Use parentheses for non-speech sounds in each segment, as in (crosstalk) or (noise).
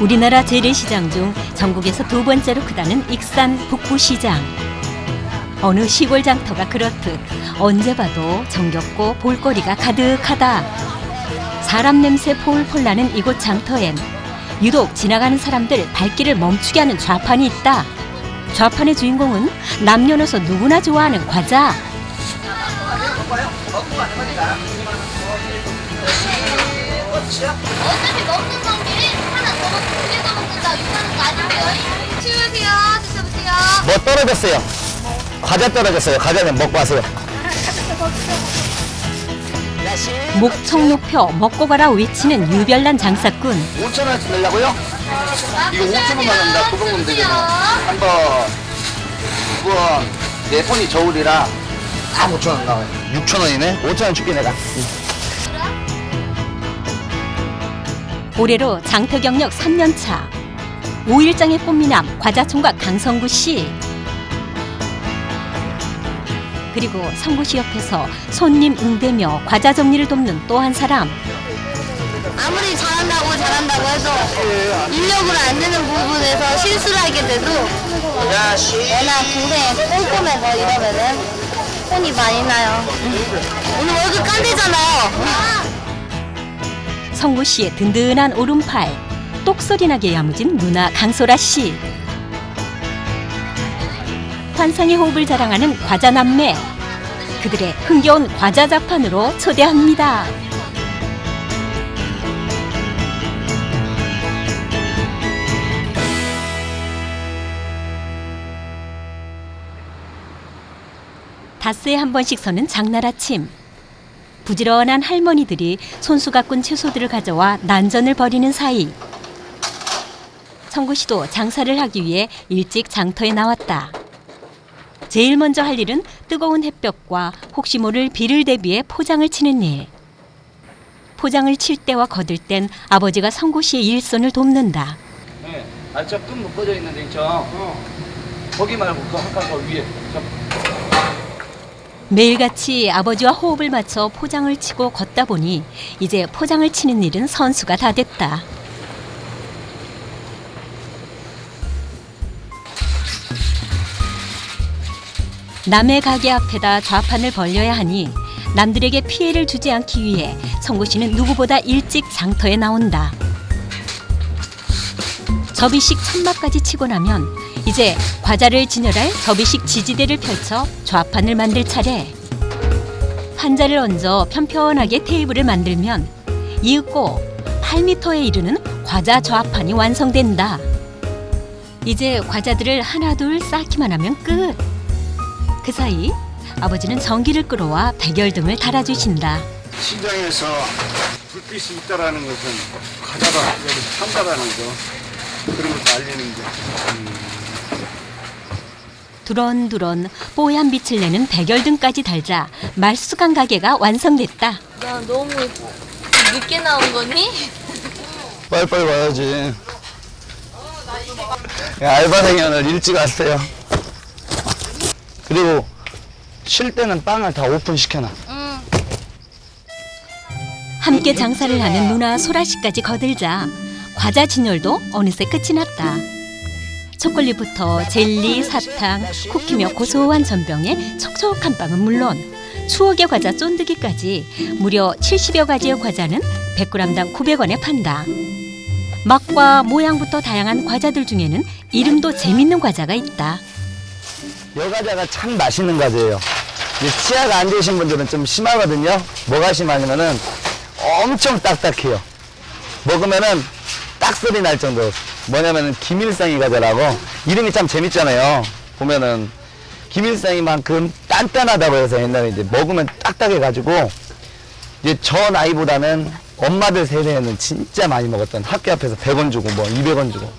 우리나라 재래시장 중 전국에서 두 번째로 크다는 익산 북부시장. 어느 시골 장터가 그렇듯 언제 봐도 정겹고 볼거리가 가득하다. 사람 냄새 폴폴 나는 이곳 장터엔 유독 지나가는 사람들 발길을 멈추게 하는 좌판이 있다. 좌판의 주인공은 남녀노소 누구나 좋아하는 과자. 어차피 먹는 두개 아닌데요? 치우세요 드셔보세요 뭐 떨어졌어요? 과자 떨어졌어요. 과자는 먹고 하세요. 목청 높여 먹고 가라 외치는 유별난 장사꾼. 5천 원씩 내려고요? 이거 5천 원만 합니다. 그 정도면 되잖아요. 한 번, 두 번, 내 손이 저울이라 다 5천 원 나와요. 6천 원이네? 5천 원 줄게 내가. 올해로 장터 경력 3년 차. 오일장의 꽃미남 과자총각 강성구 씨. 그리고 성구 씨 옆에서 손님 응대며 과자 정리를 돕는 또 한 사람. 아무리 잘한다고 잘한다고 해도 인력으로 안 되는 부분에서 실수를 하게 돼도. 워낙 동생이 꼼꼼해서 이러면은 혼이 많이 나요 오늘 월급 깐대잖아요 성구 씨의 든든한 오른팔. 똑소리 나게 야무진 누나 강소라 씨. 환상의 호흡을 자랑하는 과자 남매. 그들의 흥겨운 과자 자판으로 초대합니다. 다스에 한 번씩 서는 장날 아침. 부지런한 할머니들이 손수 가 꾼 채소들을 가져와 난전을 벌이는 사이 청구 씨도 장사를 하기 위해 일찍 장터에 나왔다. 제일 먼저 할 일은 뜨거운 햇볕과 혹시 모를 비를 대비해 포장을 치는 일. 포장을 칠 때와 거들 땐 아버지가 성구 씨의 일손을 돕는다. 네. 아, 저끈 묶어져 있는데 있죠? 거기 말고 그 한칸 더 위에. 저 매일같이 아버지와 호흡을 맞춰 포장을 치고 걷다 보니 이제 포장을 치는 일은 선수가 다 됐다. 남의 가게 앞에다 좌판을 벌려야 하니 남들에게 피해를 주지 않기 위해 성구 씨는 누구보다 일찍 장터에 나온다. 접이식 천막까지 치고 나면 이제 과자를 진열할 접이식 지지대를 펼쳐 좌판을 만들 차례. 판자를 얹어 편편하게 테이블을 만들면 이윽고 8미터에 이르는 과자 좌판이 완성된다. 이제 과자들을 하나 둘 쌓기만 하면 끝. 그 사이 아버지는 전기를 끌어와 백열 등을 달아주신다. 시장에서 불빛이 있다라는 것은 과자가 여기 판다라는 거 그런 것도 알리는 거. 두런두런 뽀얀 빛을 내는 백열등까지 달자 말쑥한 가게가 완성됐다. 나 너무 늦게 나온 거니? 빨리빨리 와야지. 야, 알바생이 오늘 일찍 왔어요. 그리고 쉴 때는 빵을 다 오픈 시켜놔. 함께 장사를 하는 누나 소라 씨까지 거들자 과자 진열도 어느새 끝이 났다. 초콜릿부터 젤리, 사탕, 쿠키며 고소한 전병에 촉촉한 빵은 물론 추억의 과자 쫀득이까지 무려 70여 가지의 과자는 100g당 900원에 판다. 맛과 모양부터 다양한 과자들 중에는 이름도 재밌는 과자가 있다. 여 과자가 참 맛있는 과자예요. 치아가 안 좋으신 분들은 좀 심하거든요. 뭐가 심하냐면은 엄청 딱딱해요. 먹으면은 딱 소리 날 정도. 뭐냐면은 김일성이 과자라고 이름이 참 재밌잖아요. 보면은 김일성이만큼 단단하다고 해서 옛날에 이제 먹으면 딱딱해가지고 이제 저 나이보다는 엄마들 세대에는 진짜 많이 먹었던 학교 앞에서 100원 주고 뭐 200원 주고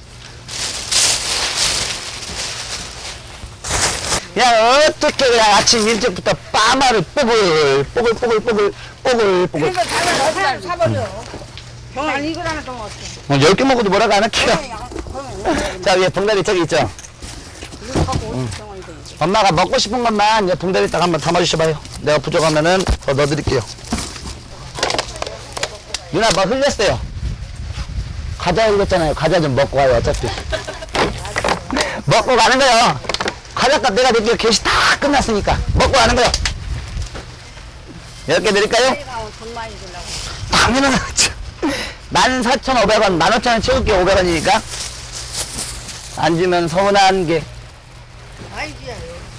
야 어떻게 그냥 아침 일찍부터 빠마를 뽀글 뽀글 뽀글 뽀글 뽀글 뽀글 병 안 이거라는 좀 어때? 뭐 10개 먹어도 뭐라고 안 할게요 (laughs) 자 위에 봉다리 저기 있죠 응. 엄마가 먹고 싶은 것만 이 봉다리 딱 한번 담아주셔봐요 내가 부족하면은 더 넣어드릴게요 누나 뭐 흘렸어요 과자 읽었잖아요. 과자 좀 먹고 가요, 어차피. (laughs) 먹고 가는 거요. 과자값 내가 낼게요. 게시 다 끝났으니까. 먹고 가는 거요. 몇 개 드릴까요? 당연하죠. 14,500원, 15,000원 채울게 500원이니까. 앉으면 서운한 게.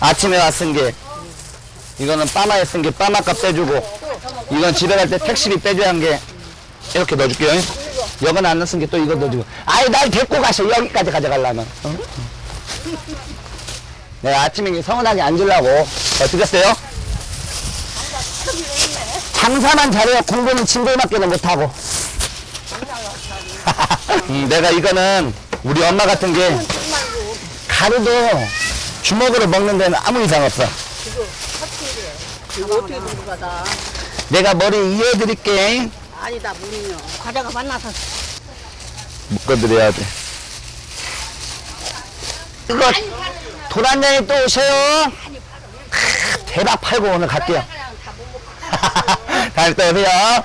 아침에 왔은 게. 이거는 빠마에 쓴 게 빠마 값 빼주고. 이건 집에 갈 때 택시비 빼줘야 한 게. 이렇게 넣어줄게요. 여건 안 넣었은 게 또 이거 넣어주고. 아이, 날 데리고 가셔. 여기까지 가져가려면. 어? 네, 아침에 서운하게 앉으려고. 어떻게 했어요? 장사만 잘해요. 공부는 친구밖에는 못하고. 음, 내가 이거는 우리 엄마 같은 게 가루도 주먹으로 먹는 데는 아무 이상 없어. 이거 어떻게 들고 가다. 내가 머리 이어드릴게. 아니다, 문이요. 과자가 만나서 묶어드려야 돼. 이거 도란장이 또 오셔요. 크, 대박 팔고 오늘 갈게요. (laughs) 다음에 또 오세요.